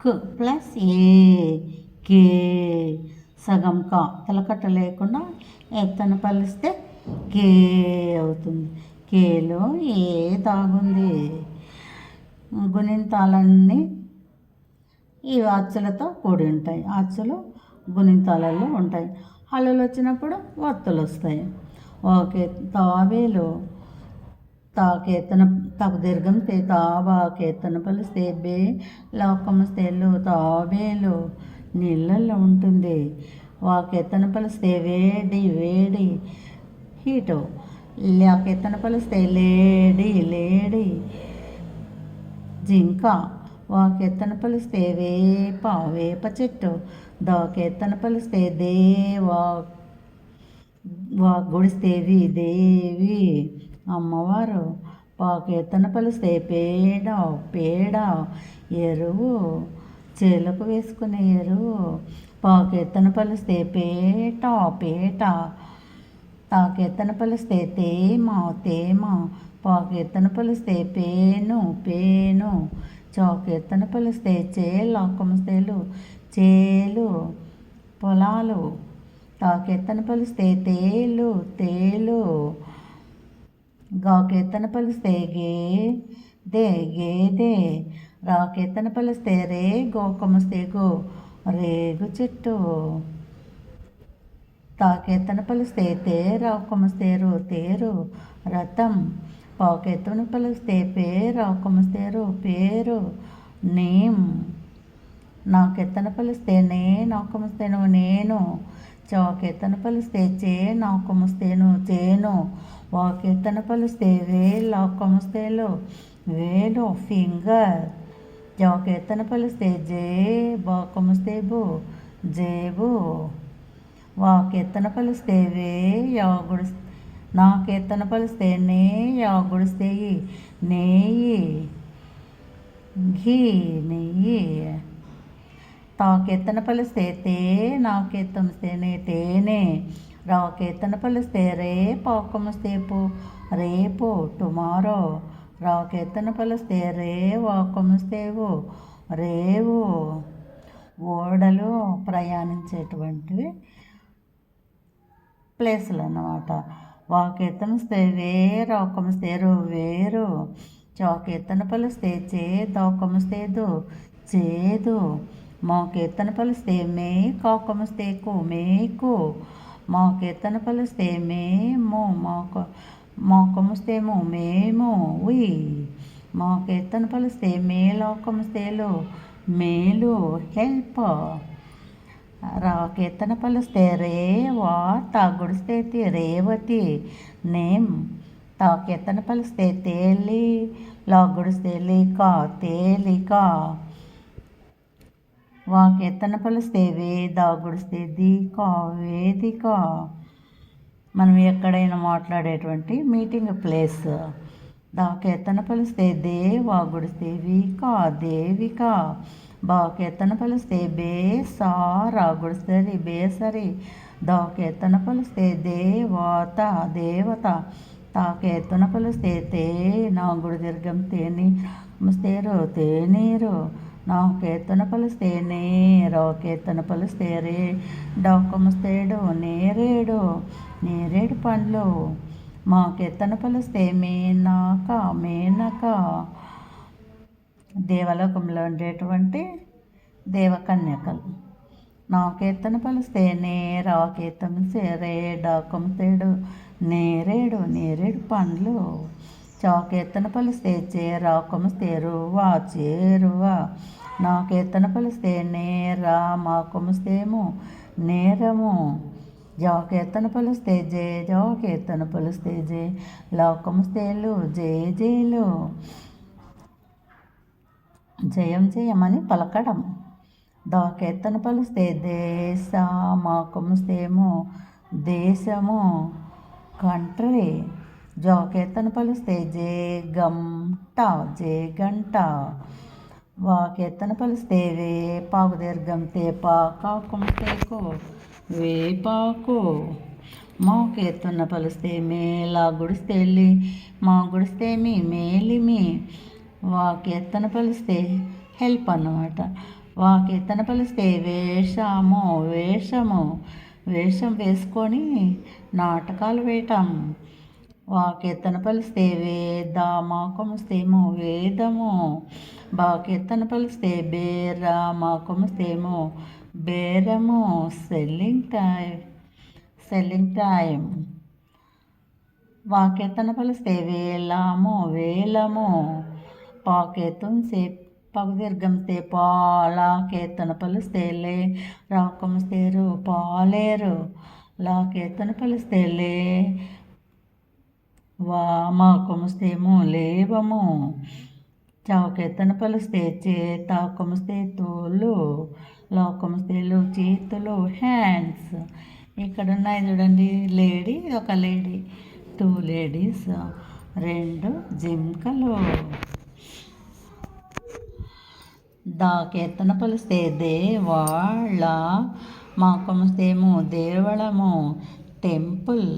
క్ ప్లస్ ఏ కే. సగం కా. తలకట్ట లేకుండా ఎత్తను పలిస్తే కే అవుతుంది. కేలో ఏ తాగుంది? గుణింతాలన్నీ ఈ అచ్చులతో కూడి ఉంటాయి. అచ్చులు గుణింతాలలో ఉంటాయి. హల్లులు వచ్చినప్పుడు వత్తులు వస్తాయి ఓకే తాబేలు తాకేతన తగు దీర్ఘం తే పలిస్తే బే లోకమస్తేలు తాబేలు నీళ్ళల్లో ఉంటుంది। వాకెత్తన పలిస్తే వేడి వేడి హీటు లేకెత్తన పలిస్తే లేడి లేడి జింక వాకెత్తన పలిస్తే వేప వేప చెట్టు దాకెత్తన పలిస్తే దేవా వా గుడిస్తేవి దేవి అమ్మవారు పాకెత్తన పలిస్తే పేడ పేడ ఎరువు చేలకు వేసుకునే ఎరువు పాకెత్తన పలిస్తే పేట పేట తాకెత్తన పలిస్తే తేమ తేమ పాకెత్తన పలిస్తే పేను పేను చాకెత్తన పలిస్తే చేల కొమస్తేలు చేలు పొలాలు తాకెత్తన పలిస్తే తేలు తేలు గాకెత్తన పలిస్తే గే దే గేదే రాకెత్తన పలిస్తే రే గోకమస్తే గో రేగు చెట్టు. తాకేతన పలిస్తే తే కొమస్తేరు తేరు రథం. పాకేతను పలిస్తే పేరా కొమస్తేరు పేరు నేమ్. నాకెత్తన పలిస్తే నే నాకమస్తేను నేను. చాకెత్తన పలిస్తే చే నాకొమస్తేను చేను. వాకెత్తన పలిస్తే వే కొమస్తేలో వేలు ఫింగర్. జాకెత్తన పలిస్తే జే బాకొమస్తే బు జేబు. వాకెత్తన పలిస్తే వే యాగుడు నాకెత్తన పలిస్తే నే యాగుడిస్తే నేయి. ఘీ నెయ్యి. తాకెత్తన పలిస్తే తే నాకెత్తమిస్తే నే తేనే. రాకేతన పలిస్తే రేపు సేపు రేపు టుమారో రాకేతన పలిస్తే రే వాకమిస్తేవు రేవు ఓడలు ప్రయాణించేటువంటివి ప్లేసులు అన్నమాట వాకెత్తమిస్తే వే రాకమిస్తేరు వేరు చాకెత్తన పలిస్తే చే దోకమిస్తేదు చేదు మాకెత్తన పలిస్తే మే కాకమిస్తే కు మేకు మాకెత్తన పలిస్తే మేము మాకు మాకమిస్తేమో మేము ఉయ్ మాకెత్తన పలిస్తే మేలోకమిస్తేలు మేలు హెల్ప్ రాకెత్తన పలిస్తే రే వా తాగుడిస్తే రేవతి నేమ్ తాకెత్తన పలిస్తే తేలి లాగుడిస్తే లేక తేలిక వాకెత్తన పలిస్తే దాగుడిస్తేది గుడిస్తే కా వేదిక. మనం ఎక్కడైనా మాట్లాడేటువంటి మీటింగ్ ప్లేస్. దాకెత్తన పలిస్తే దేవా గుడిస్తే వీక దేవిక. బాకెత్తన పలిస్తే బేసా రా గుడిస్తుంది బేసరి. దాకెత్తన పలిస్తే దేవత దేవత. తాకెత్తన పలిస్తే తే నాగుడు దీర్ఘం తేని ముస్తేరు తేనీరు. నాకెత్తన పలిస్తే నే రాకెత్తన పలిస్తే రే డాకముస్తేడు నేరేడు నేరేడు పండ్లు. మా కీర్తన పలిస్తే మేనాక మేనక. దేవలోకంలో ఉండేటువంటి దేవకన్యకలు. నాకెత్తన పలిస్తే నేరా కీర్తన సేరే డాకం తేడు నేరేడు నేరేడు పండ్లు. చాకెత్తన పలిస్తే చేరాకమిస్తే రువా చేరువా నాకెత్తన పలిస్తే నేరా మాకొమిస్తేమో నేరము. జాకేతన పలిస్తే జే జాకేతన పలిస్తే జే. లోకమిస్తేలు జే జేలు. జయం జయమని పలకడం. దాకెత్తన పలిస్తే దేశ మాకొమిస్తేమో దేశము. కంట్రీ జాకెత్తన పలిస్తే జే గంట జే గంట వాకెత్తన పలిస్తే వేపాకు దీర్ఘం తేపా తేకో తేకు వేపాకు మోకెత్తున్న పలిస్తే మేలా గుడిస్తే వెళ్ళి మా గుడిస్తే మీ మేలిమి వాకెత్తన పలిస్తే హెల్ప్ అన్నమాట. వాకెత్తన పలిస్తే వేషము వేషము. వేషం వేసుకొని నాటకాలు వేయటం. వాకెత్తన పలిస్తే వేదా మాకొమస్తేమో వేదము. వాకెత్తన పలిస్తే బేరా మాకొమస్తేమో బేరము. సెల్లింగ్ టైం సెల్లింగ్ టైం వాకెత్తన పలిస్తే వేలాము వేలము. పాకెత్తం సే పగదీర్ఘంస్తే పాలాకేతన పలిస్తే లే రాకమస్తేరు పాలేరు. లాకేతన పలిస్తే లే. వామాకముస్తేమో లేవము. చౌకెత్తన పలిస్తే చేత కుమస్తే తోలు లోకముస్తేలు చేతులు హ్యాండ్స్ ఇక్కడ ఉన్నాయి చూడండి లేడీ ఒక లేడీ టూ లేడీస్ రెండు జింకలు. దాకెత్తన పలిస్తే దేవాళ్ళ మాకముస్తేమో దేవళము టెంపుల్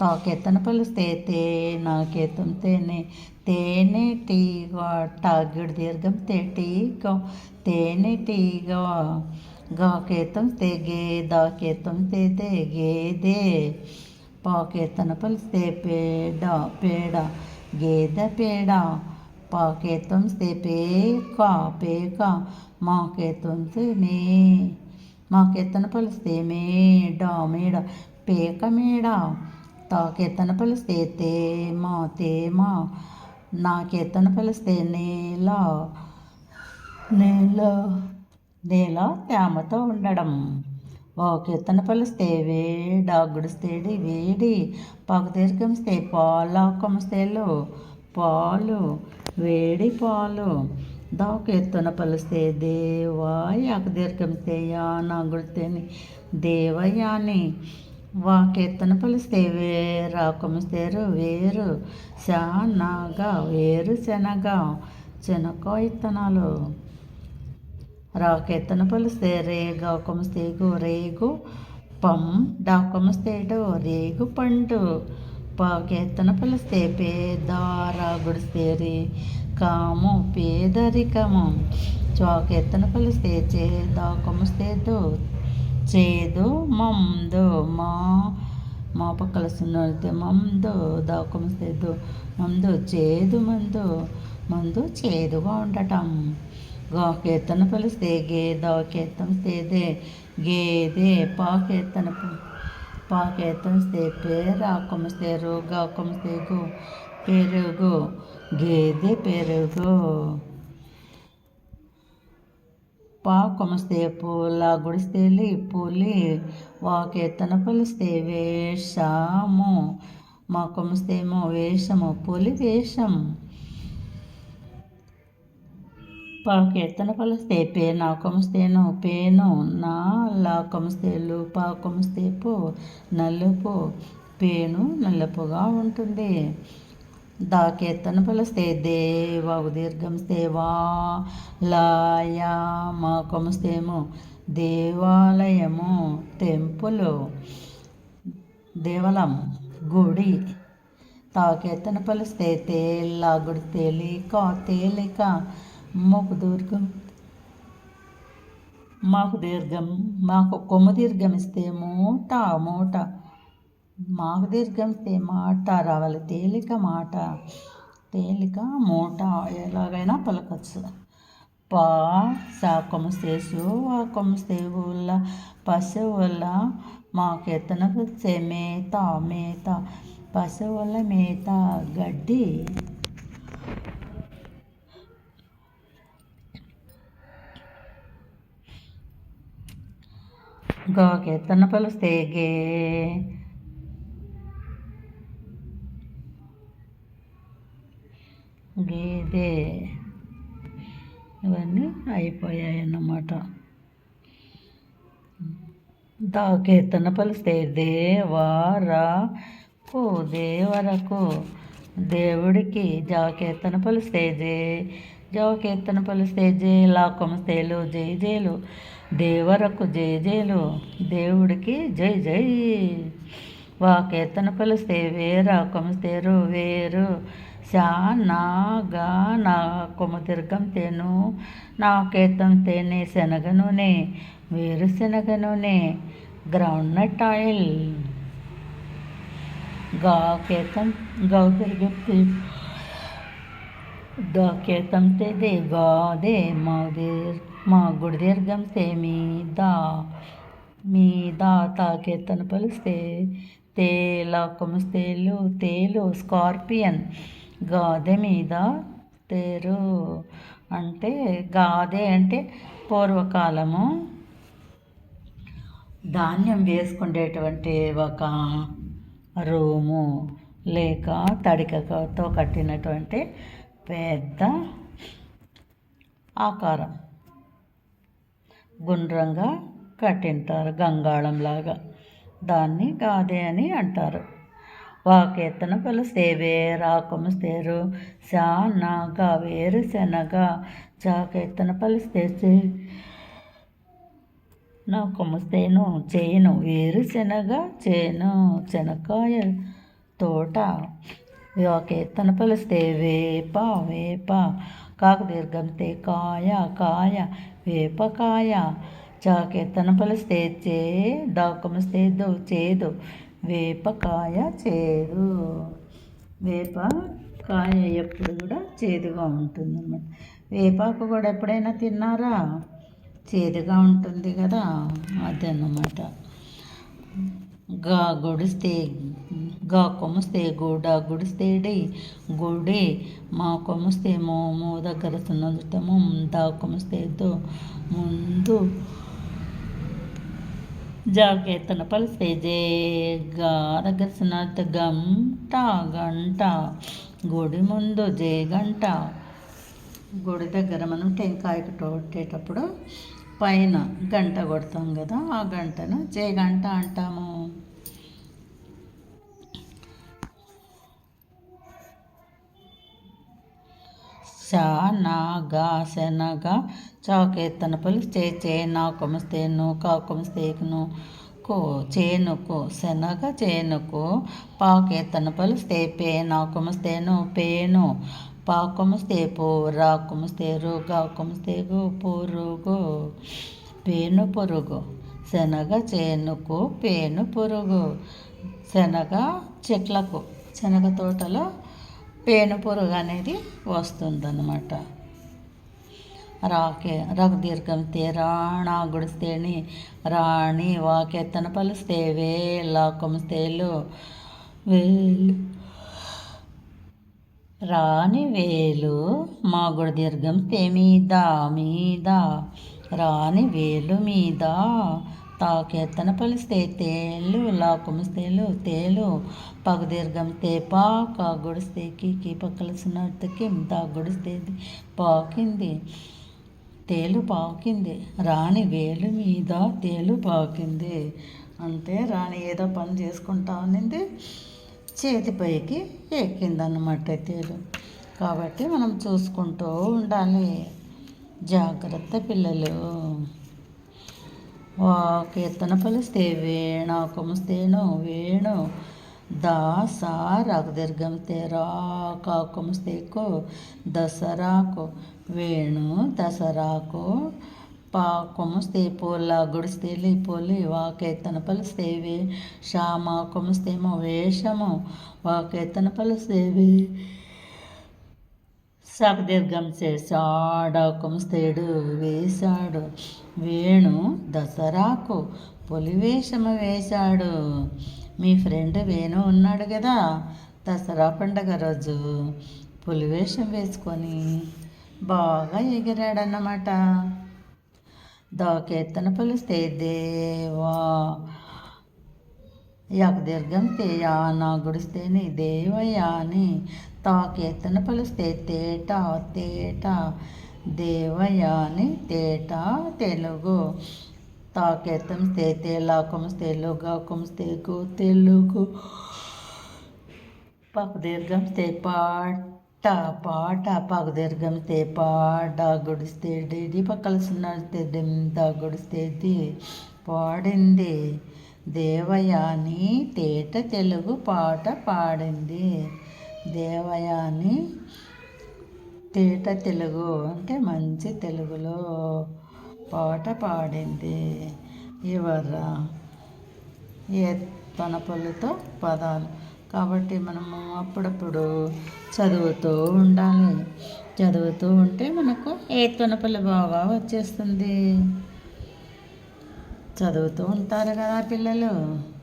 తాకెత్తన పిలిస్తే తే నాకెత్తం తేనే తేనె టీగా టాగిడు దీర్ఘం తే టీగా తేనె టీగా. గాకేతం తెగే దాకేతం తే దే గేదే పాకేతన పలిస్తే పేడ పేడ గేద పేడ. పాకేతం స్తే పేక పేక మాకేతం మే మాకేతన పలిస్తే మేడ మేడ పేక మేడ. తాకెత్తన పలిస్తే తేమ తేమ కీర్తన పలిస్తే నేల నేల నేల తేమతో ఉండడం. ఓకెత్తన పలిస్తే వేడ గుడిస్తేడి వేడి పగ దీర్ఘమిస్తే పాలాకమిస్తేలు పాలు వేడి పాలు. దాకెత్తున పలిస్తే యాక దీర్ఘమిస్తే యాన గుడితేని దేవయాని. వాకెత్తన పలిస్తే వేరాకమిస్తేరు వేరు శానగా వేరు శనగ శనగ ఇత్తనాలు. రాకెత్తన పలిస్తే రేగాకుమస్తేకు రేగు పం డాకొమస్తేడు రేగు పండు. పాకెత్తన పలిస్తే పేదారా గుడిస్తే కాము పేదరికము. చాకెత్తన పలిస్తే చే కొమస్తేదు చేదు మందు మా మా పక్కల సున్నైతే మందు దాకొమస్తేదు మందు చేదు మందు మందు చేదుగా ఉండటం గాకేతన పలిస్తే గేద కేతం స్తేదే గేదే పాకేతన పాకేతం స్తే పేరాకొమస్తే రోగాకొమస్తే పెరుగు గేదె పెరుగు. పా కొమస్తే పూల గుడిస్తేలి పులి వాకెత్తన పలిస్తే వేషము. మా కొమస్తేమో వేషము పులి వేషం. పాకెత్తన పలిస్తే పే నా కొమస్తేను పేను నా లా కొమస్తేలు పా కొమస్తే పో నలుపు. పేను నలుపుగా ఉంటుంది. దాకెత్తన పలస్తే దేవ దీర్ఘం వా లాయ మా దేవాలయము టెంపులు దేవలం గుడి తాకెత్తన పలిస్తే తేలా గుడి తేలిక తేలిక మాకు దీర్ఘం మాకు దీర్ఘం మాకు కొమ్మ దీర్ఘం ఇస్తే మూట మూట. దీర్ఘం మాట రావాలి. తేలిక మాట తేలిక మూట ఎలాగైనా పలకచ్చు. పా సా కొమస్తేసు ఆ కొమస్తేవుల పశువుల మాకెత్తన మేత మేత పశువుల మేత గడ్డి. గోకెత్తన పలుస్తే గే అయిపోయాయన్నమాట. అయిపోయాయి అన్నమాట పలిస్తే దేవరా? కు దేవరకు. దేవుడికి జాకేతన పలిస్తే జే జాకేతన పలిస్తే జే లాకొమస్తేలు జై జైలు. దేవరకు జై జైలు దేవుడికి జై జై. వాకేతన పలిస్తే వేరా కొమస్తేరు వేరు. శా నా గా నా కొమ్మ దీర్ఘం తేను నా కేతం తేనె శనగ నూనె వేరుశనగ నూనె గ్రౌండ్ నట్ ఆయిల్గా కేతం గౌ దీర్ఘం ద కేతం తే దే గా దే మా దేర్ మా గుడి దీర్ఘం తే మీ దా మీ దా తాకేతను పలిస్తే తేలా కొమస్తేలు తేలు స్కార్పియన్. గాదె మీద తేరు. అంటే గాదె అంటే పూర్వకాలము. ధాన్యం వేసుకునేటువంటి ఒక రూము లేక తడికతో కట్టినటువంటి పెద్ద ఆకారం. గుండ్రంగా కట్టింటారు గంగాళంలాగా. దాన్ని గాదే అని అంటారు. వాకేతన పలుస్తేవే రాకొమస్తేరు శా శానాగా వేరు శనగ చాకేతన పలుస్తేసి నా కుమస్తేను చేను వేరుశనగ చేను శనక్కాయ తోట. కీర్తన పలిస్తే వేప వేప కాక దీర్ఘం తే కాయ కాయ వేపకాయ చాకెత్తన పలిస్తే చే దాకుమస్తే దో చేదు. వేపకాయ చేదు. వేపకాయ ఎప్పుడు కూడా చేదుగా ఉంటుంది అన్నమాట వేపాకు కూడా ఎప్పుడైనా తిన్నారా? చేదుగా ఉంటుంది కదా అదన్నమాట. గా గుడిస్తే గా కొమ్మిస్తే గూడ గుడిస్తేడి గుడి మా కొముస్తే మోము దగ్గర సున్నదటము దా కొముస్తేతో ముందు జాగేతన పలిసే జే గా గంట గంట గుడి ముందు జే గంట గుడి దగ్గర మనం టెంకాయ కొట్టేటప్పుడు పైన గంట కొడతాం కదా ఆ గంటను జే గంట అంటాము. శా నా శనగ చాకేతన పలు చే చే కొమస్తేను కా కో చేనుకు శనగ చేనుకు పాకేతన పలు స్తే పే నా కొమస్తేను పేను పా కొమస్తే పో రా రుగా కుమస్తే పురుగు పేను పురుగు శనగ చేనుకు పేను పురుగు శనగ చెట్లకు శనగ తోటలో పేను పురుగు అనేది వస్తుందన్నమాట. రాకే రఘు దీర్ఘం తే గుడిస్తేని రాణి వాకెత్తన పలుస్తే వేలాకొమస్తేలు వేలు రాణి వేలు మా గుడి దీర్ఘం తే మీద మీద. రాణి వేలు మీద తాకెత్తన పలిస్తే తేలు లాకుమిస్తేలు తేలు పగదీర్ఘం తేపా కా గుడిస్తే కీ పక్కలసినట్టుకి తా గుడిస్తేది పాకింది. తేలు పాకింది. రాణి వేలు మీద తేలు పాకింది. అంటే రాణి ఏదో పని చేసుకుంటా ఉన్నింది. చేతిపైకి ఎక్కిందన్నమాట తేలు. కాబట్టి మనం చూసుకుంటూ ఉండాలి. జాగ్రత్త పిల్లలు. కీర్తన పలిస్తే వేణ కుమస్తేను వేణు దాస సా రాకు రా కాకుమస్తేకు దసరాకు వేణు దసరాకు పా కుమస్తే పోల గుడిస్తేలి పోలి వాకేతన పలిస్తేవి శ్యామ కుమస్తేమో వేషము వాకేతన పలిస్తేవి సగదీర్ఘం చేశాడ కొమస్తేడు వేశాడు వేణు దసరాకు పొలివేషము వేశాడు. మీ ఫ్రెండ్ వేణు ఉన్నాడు కదా దసరా పండగ రోజు పులివేషం వేసుకొని బాగా ఎగిరాడన్నమాట. దోకెత్తన పిలిస్తే దేవా దీర్ఘం తేయా నా గుడిస్తేని దేవయాని తాకెత్తన పలిస్తే తేట తేట దేవయాని తేట తెలుగు. తాకెత్తం తే తేలాకం తెలుగు కు తెలుగు. పాకు దీర్ఘం పాట పాట పగదీర్ఘం దీర్ఘం తే పాట గుడిస్తే డేడి పక్కలసిన దింత గుడిస్తేది పాడింది. దేవయాని తేట తెలుగు పాట పాడింది. దేవయాని తేట తెలుగు అంటే మంచి తెలుగులో పాట పాడింది ఇవర ఏ తనపలతో పదాలు. కాబట్టి మనము అప్పుడప్పుడు చదువుతూ ఉండాలి. చదువుతూ ఉంటే మనకు ఏ తొనపల్లి బాగా వచ్చేస్తుంది? చదువుతూ ఉంటారు కదా పిల్లలు.